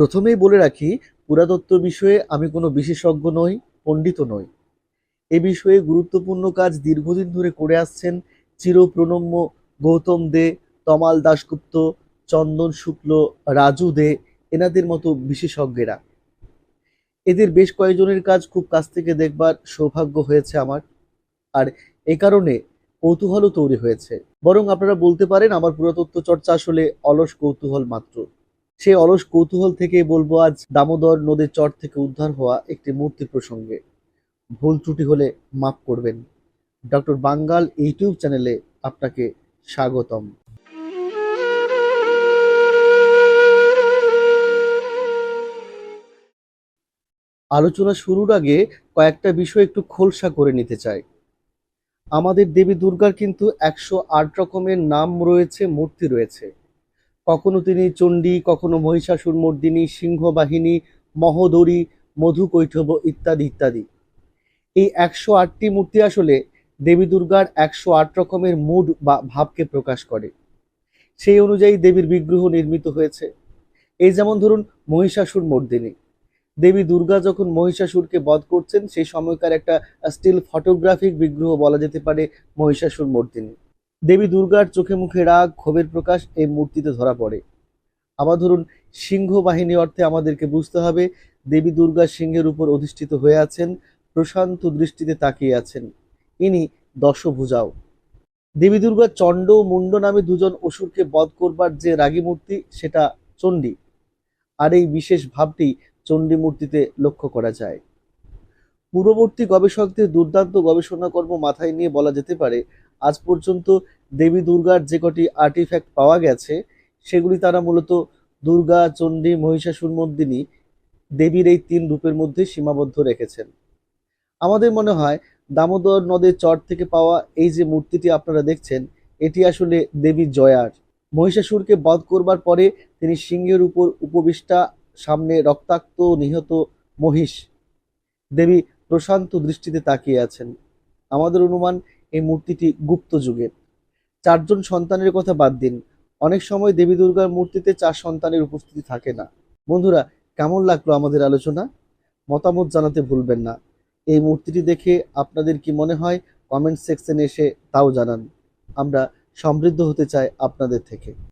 প্রথমেই বলে রাখি, পুরাতত্ত্ব বিষয়ে আমি কোনো বিশেষজ্ঞ নই, পণ্ডিত নই। এ বিষয়ে গুরুত্বপূর্ণ কাজ দীর্ঘদিন ধরে করে আসছেন চিরপ্রণম্য গৌতম দে, তমাল দাশগুপ্ত, চন্দন শুক্ল, রাজু দে, এনাদের মতো বিশেষজ্ঞেরা। এদের বেশ কয়েকজনের কাজ খুব কাছ থেকে দেখবার সৌভাগ্য হয়েছে আমার। আর এ কারণে কৌতূহলও তৈরি হয়েছে। বরং আপনারা বলতে পারেন, আমার পুরাতত্ত্ব চর্চা আসলে অলস কৌতূহল মাত্র। সেই অলস কৌতূহল থেকে বলব আজ দামোদর নদীর চর থেকে উদ্ধার হওয়া একটি মূর্তি প্রসঙ্গে। ভুল ত্রুটি হলে মাফ করবেন। ডক্টর বাঙ্গাল ইউটিউব চ্যানেলে আপনাকে স্বাগতম। আলোচনা শুরুর আগে কয়েকটা বিষয় একটু খোলসা করে নিতে চাই। আমাদের দেবী দুর্গার কিন্তু একশো আট রকমের নাম রয়েছে, মূর্তি রয়েছে। কখনো তিনি চণ্ডী, কখনো মহিষাসুর, মর্দিনী, সিংহবাহিনী, মহোদরী, মধুকৈঠব ইত্যাদি ইত্যাদি। এই একশো আটটি মূর্তি আসলে দেবী দুর্গার একশো আট রকমের মুড বা ভাবকে প্রকাশ করে। সেই অনুযায়ী দেবীর বিগ্রহ নির্মিত হয়েছে। এই যেমন ধরুন মহিষাসুর, মর্দিনী। দেবী দুর্গা যখন মহিষাসুরকে বধ করছেন, সেই সময়কার একটা স্টিল ফটোগ্রাফিক বিগ্রহ বলা যেতে পারে মহিষাসুর, মর্দিনী। দেবী দুর্গার চোখে মুখে রাগ, ক্ষোভের প্রকাশ এই মূর্তিতে ধরা পড়ে। আবার ধরুন, সিংহ বাহিনী অর্থে আমাদেরকে বুঝতে হবে, দেবী দুর্গা সিংহের উপর অধিষ্ঠিত হয়ে আছেন, প্রশান্ত দৃষ্টিতে তাকিয়ে আছেন। ইনি দশভুজাও। দেবী দুর্গা চণ্ড মুন্ড নামে দুজন অসুরকে বধ করবার যে রাগী মূর্তি, সেটা চণ্ডী। আর এই বিশেষ ভাবটি চণ্ডী মূর্তিতে লক্ষ্য করা যায়। পূর্ববর্তী গবেষকদের দুর্দান্ত গবেষণাকর্ম মাথায় নিয়ে বলা যেতে পারে আজ পর্যন্ত দেবী দুর্গার যে কটি আর্টিফ্যাক্ট পাওয়া গেছে, সেগুলি তারা মূলত দুর্গা, চণ্ডী, মহিষাসুর মর্দিনী দেবীর এই তিন রূপের মধ্যে সীমাবদ্ধ রেখেছেন। আমাদের মনে হয় দামোদর নদের চর থেকে পাওয়া এই যে মূর্তিটি আপনারা দেখছেন, এটি আসলে দেবী জয়ার। মহিষাসুরকে বধ করবার পরে তিনি সিংহের উপর উপবিষ্টা, সামনে রক্তাক্ত, নিহত মহিষ দেবী প্রশান্ত দৃষ্টিতে তাকিয়ে আছেন। আমাদের অনুমান এই মূর্তিটি গুপ্ত যুগের চারজন সন্তানের কথা বাদ দিন। অনেক সময় দেবী দুর্গার মূর্তিতে চার সন্তানের উপস্থিতি থাকে না। বন্ধুরা, কেমন লাগল আমাদের আলোচনা? মতামত জানাতে ভুলবেন না। এই মূর্তিটি দেখে আপনাদের কি মনে হয় কমেন্ট সেকশনে এসে তাও জানান। আমরা সমৃদ্ধ হতে চাই আপনাদের থেকে।